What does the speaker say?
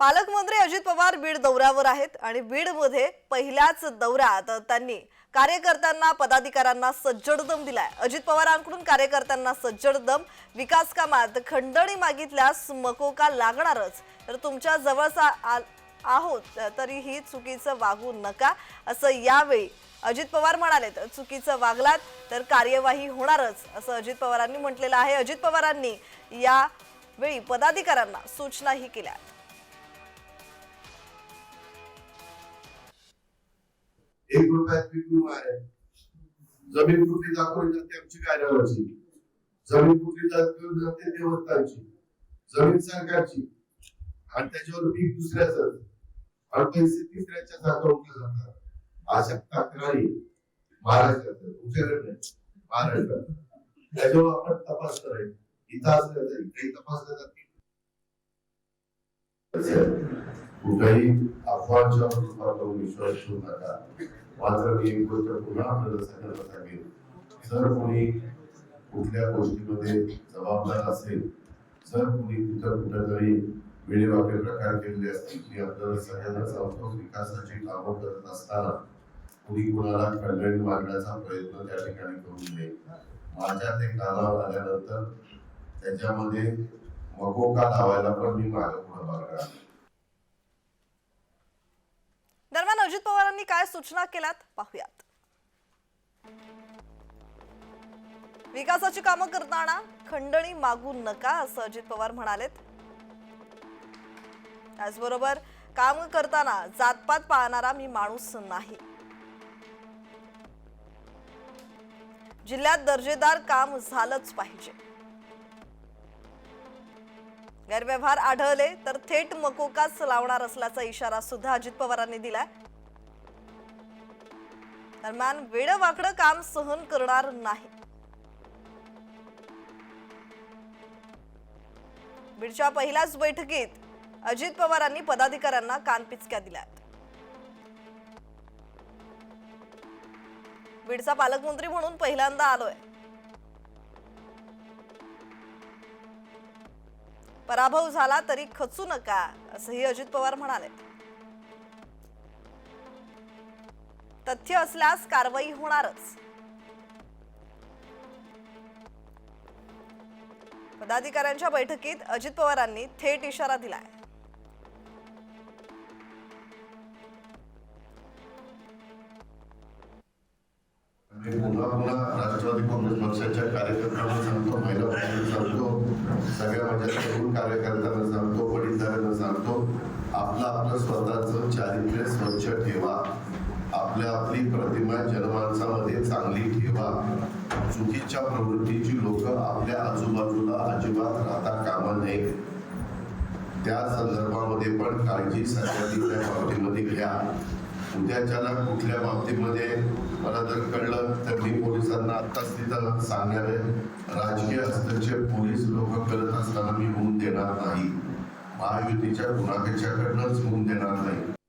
पालकमंत्री अजित पवार बीड दौऱ्यावर आहेत आणि बीडमध्ये पहिल्याच दौऱ्यात त्यांनी कार्यकर्त्यांना पदाधिकाऱ्यांना सज्जडदम दिलाय. अजित पवारांकडून कार्यकर्त्यांना सज्जडदम विकास कामात खंडणी मागितल्यास मकोका लागणारच. तर तुमच्या जवळचा आहोत तरीही चुकीचं वागू नका असं यावेळी अजित पवार म्हणाले. चुकीचं वागलात तर कार्यवाही होणारच असं अजित पवारांनी म्हटलेलं आहे. अजित पवारांनी यावेळी पदाधिकाऱ्यांना सूचनाही केल्या. एक रुपयात विकून आहे. जमीन कुठली दाखवली जाते आमची कार्यालयाची. जमीन कुठली दाखवली जाते देवस्थानची. जमीन सरकारची. आणि त्याच्यावर पीक दुसऱ्याच. आणि पैसे तिसऱ्याच्या अकाउंटला जातात. अशा तक्रारी महाराष्ट्रात उच्चारण नाही. महाराष्ट्रात त्याच्यावर आपण तपास करायचं. इथं असल्या तरी. काही तपासल्या जाते कुठेही अफवाच्या विश्वास ठेवू नका. मात्र एक गोष्ट पुन्हा आपल्याला सगळ्यांना सांगेन जर कोणी कुठल्या गोष्टीमध्ये जबाबदार असेल जर कोणी तिथं कुठेतरी वेळेवाकडे प्रकार केलेले असतील की आपल्याला सगळ्यांना सांगतो विकासाची कामं करत असताना कुणी कुणाला खंडणी मागण्याचा प्रयत्न त्या ठिकाणी करू नये. माझ्या ते कानावर आल्यानंतर त्याच्यामध्ये मकोका लावायला पण मी मागं पुढे बघणार नाही. दरम्यान अजित पवारांनी काय सूचना केल्यात? पाहुयात. विकासाची कामं करताना खंडणी मागू नका असं अजित पवार म्हणालेत. त्याचबरोबर काम करताना जातपात पाळणारा मी माणूस नाही. जिल्ह्यात दर्जेदार काम झालंच पाहिजे. गैरव्यवहार आढळले तर थेट मकोकाच लावणार असल्याचा इशारा सुद्धा अजित पवारांनी दिलाय. दरम्यान वेडवाकडं काम सहन करणार नाही. बीडच्या पहिल्याच बैठकीत अजित पवारांनी पदाधिकाऱ्यांना कानपिचक्या दिल्या बीडचा पालकमंत्री म्हणून पहिल्यांदा आलोय. पराभव झाला तरी खचू नका असंही अजित पवार म्हणाले. तथ्य असल्यास कारवाई होणारच. पदाधिकाऱ्यांच्या बैठकीत अजित पवारांनी थेट इशारा दिलाय. पुन्हा पुन्हा राष्ट्रवादी काँग्रेस पक्षाच्या कार्यकर्त्यांना सांगतो महिला सांगतो सगळ्या माझ्या तरुण कार्यकर्त्यांना सांगतो वडीलधाऱ्यांना सांगतो आपलं आपलं स्वतःचं चारित्र्य स्वच्छ ठेवा. आपल्या आपली प्रतिमा जनमानसामध्ये चांगली ठेवा. चुकीच्या प्रवृत्तीची लोक आपल्या आजूबाजूला अजिबात राहता कामा नये. त्या संदर्भामध्ये पण काळजी सध्या बाबतीमध्ये घ्या. उद्याच्याला कुठल्या बाबतीमध्ये? मला जर कळलं तर मी पोलिसांना आत्ताच तिथं सांगणार आहे. राजकीय हस्तक्षेप पोलीस लोक करत असताना मी होऊन देणार नाही. महायुतीच्या गुन्हागाच्याकडनंच होऊन देणार नाही.